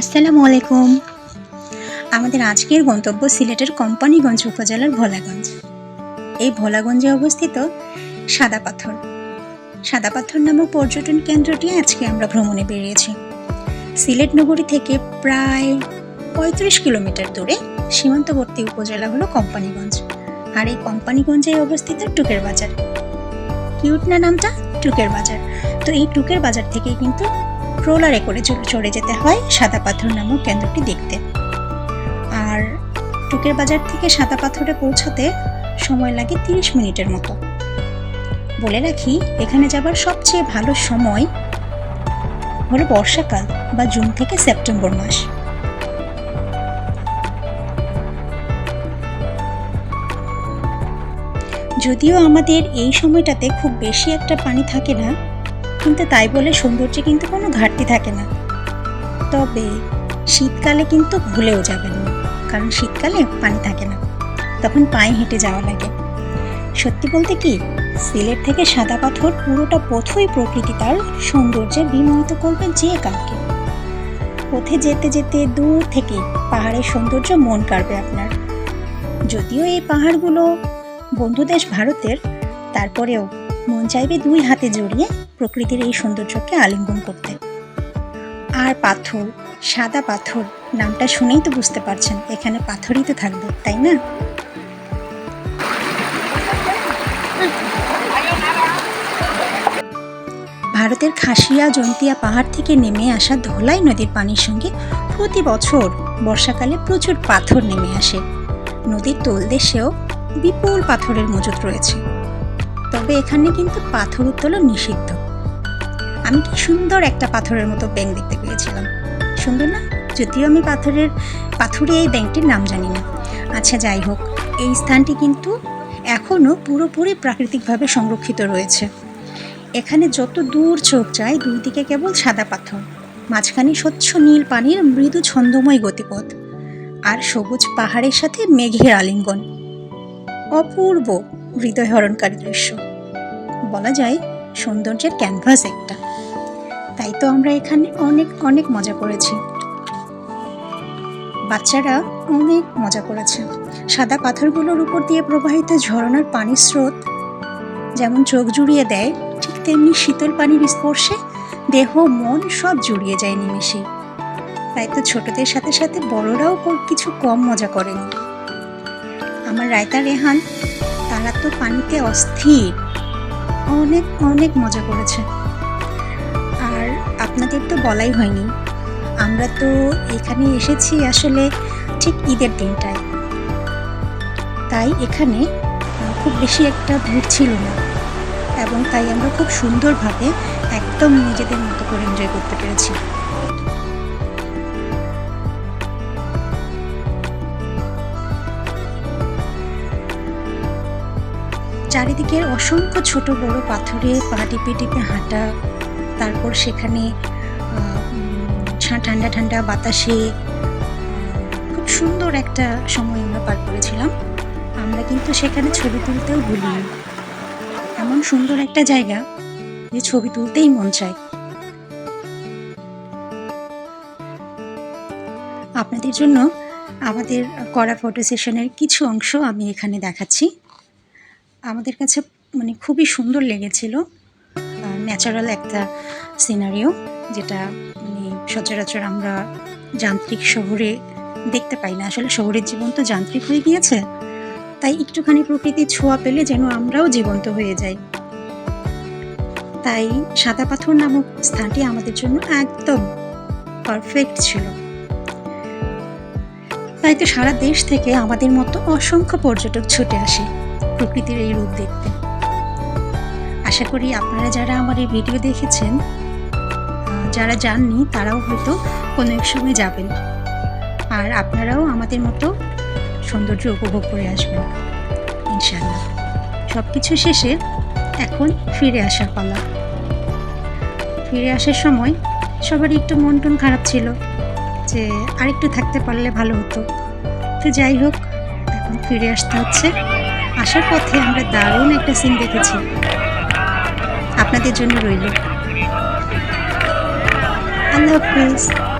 আসসালামু আলাইকুম। আমাদের আজকের গন্তব্য সিলেটের কোম্পানিগঞ্জ উপজেলার ভোলাগঞ্জ। এই ভোলাগঞ্জে অবস্থিত সাদা পাথর। সাদা পাথর নামক পর্যটন কেন্দ্রটি আজকে আমরা ভ্রমণে বেরিয়েছি। সিলেট নগরী থেকে প্রায় পঁয়ত্রিশ কিলোমিটার দূরে সীমান্তবর্তী উপজেলা হলো কোম্পানিগঞ্জ। আর এই কোম্পানিগঞ্জে অবস্থিত টুকের বাজার। কিউট না নামটা টুকের বাজার। তো এই টুকের বাজার থেকে কিন্তু ট্রোলারে করে চড়ে যেতে হয় সাদা পাথর নামক কেন্দ্রটি দেখতে। আর টুকের বাজার থেকে সাদা পাথরে পৌঁছাতে সময় লাগে তিরিশ মিনিটের মতো। বলে রাখি, এখানে যাবার সবচেয়ে ভালো সময় হলো বর্ষাকাল বা জুন থেকে সেপ্টেম্বর মাস। যদিও আমাদের এই সময়টাতে খুব বেশি একটা পানি থাকে না কিন্তু তাই বলে সৌন্দর্যে কিন্তু কোনো ঘাটতি থাকে না। তবে শীতকালে কিন্তু ভুলেও যাবেন না, কারণ শীতকালে পানি থাকে না। তখন পায়ে হেঁটে যাওয়া লাগে। সত্যি বলতে কি, সিলেট থেকে সাদা পাথর পুরোটা পথই প্রকৃতি তার সৌন্দর্যে বিমোহিত করবে যে কাউকে। পথে যেতে যেতে দূর থেকে পাহাড়ের সৌন্দর্য মন কাড়বে আপনার। যদিও এই পাহাড়গুলো বন্ধু দেশ ভারতের, তারপরেও মন চাইবে দুই হাতে জড়িয়ে প্রকৃতির এই সৌন্দর্যকে আলিঙ্গন করতে। আর পাথর, সাদা পাথর নামটা শুনেই তো বুঝতে পারছেন, এখানে পাথরই তো থাকবে, তাই না? ভারতের খাসিয়া, জন্তিয়া পাহাড় থেকে নেমে আসা ধোলাই নদীর পানির সঙ্গে প্রতি বছর বর্ষাকালে প্রচুর পাথর নেমে আসে। নদীর তলদেশেও বিপুল পাথরের মজুত রয়েছে। তবে এখানে কিন্তু পাথর উত্তোলন নিষিদ্ধ। আমি কি সুন্দর একটা পাথরের মতো ব্যাংক দেখতে পেয়েছিলাম। সুন্দর না? যদিও আমি পাথরের, পাথরে এই ব্যাংকটির নাম জানি না। আচ্ছা যাই হোক, এই স্থানটি কিন্তু এখনও পুরোপুরি প্রাকৃতিকভাবে সংরক্ষিত রয়েছে। এখানে যত দূর চোখ যায়, দুই দিকে কেবল সাদা পাথর, মাঝখানে স্বচ্ছ নীল পানির মৃদু ছন্দময় গতিপথ আর সবুজ পাহাড়ের সাথে মেঘের আলিঙ্গন। অপূর্ব হৃদয়হরণকারী দৃশ্য। বলা যায়, সৌন্দর্যের ক্যানভাস একটা। তাই তো আমরা এখানে অনেক অনেক মজা করেছি। বাচ্চারা অনেক মজা করেছে। সাদা পাথরগুলোর উপর দিয়ে প্রবাহিত ঝরনার পানির স্রোত যেমন চোখ জুড়িয়ে দেয়, ঠিক তেমনি শীতল পানির স্পর্শে দেহ, মন সব জুড়িয়ে যায় নিমেষেই। তাই তো ছোটদের সাথে সাথে বড়রাও কিছু কম মজা করেনি। আমার রায়তা রেহান, তারা তো পানিতে অস্থির। অনেক অনেক মজা করেছে। আপনাদের তো বলাই হয়নি। আমরা তো এখানে এসেছি আসলে ঠিক ঈদের দিনটায়। তাই এখানে খুব বেশি একটা ভিড় ছিল না। এবং তাই আমরা খুব সুন্দরভাবে একদম নিজেদের মতো করে এনজয় করতে পেরেছি। চারিদিকের অসংখ্য ছোট বড় পাথরে পা টিপে টিপে হাঁটা তারপর সেখানে ঠান্ডা ঠান্ডা বাতাসে খুব সুন্দর একটা সময় আমরা পার করেছিলাম। আমরা কিন্তু সেখানে ছবি তুলতেও ভুলিনি এমন সুন্দর একটা জায়গা যে ছবি তুলতেই মন চায়। আপনাদের জন্য আমাদের করা ফটো সেশনের কিছু অংশ আমি এখানে দেখাচ্ছি। আমাদের কাছে মানে খুবই সুন্দর লেগেছিল। ন্যাচারাল একটা সিনারিও যেটা মানে সচরাচর আমরা যান্ত্রিক শহরে দেখতে পাই না। আসলে শহরের জীবন তো যান্ত্রিক হয়ে গিয়েছে। তাই একটুখানি প্রকৃতির ছোঁয়া পেলে যেন আমরাও জীবন্ত হয়ে যাই। তাই সাদা পাথর নামক স্থানটি আমাদের জন্য একদম পারফেক্ট ছিল। তাই তো সারা দেশ থেকে আমাদের মতো অসংখ্য পর্যটক ছুটে আসে প্রকৃতির এই রূপ দেখতে। আশা করি আপনারা যারা আমার এই ভিডিও দেখেছেন যারা যাননি তারাও হয়তো কোনো এক সময় যাবেন। আর আপনারাও আমাদের মতো সৌন্দর্য উপভোগ করে আসবেন ইনশাল্লাহ সব কিছু শেষে এখন ফিরে আসার পালা। ফিরে আসার সময় সবারই একটু মন টন খারাপ ছিল যে আরেকটু থাকতে পারলে ভালো হতো। তো যাই হোক, এখন ফিরে আসতে হচ্ছে। আসার পথে আমরা দারুণ একটা সিন দেখেছি। আপনাদের জন্য রইল। আল্লাহ হাফিজ।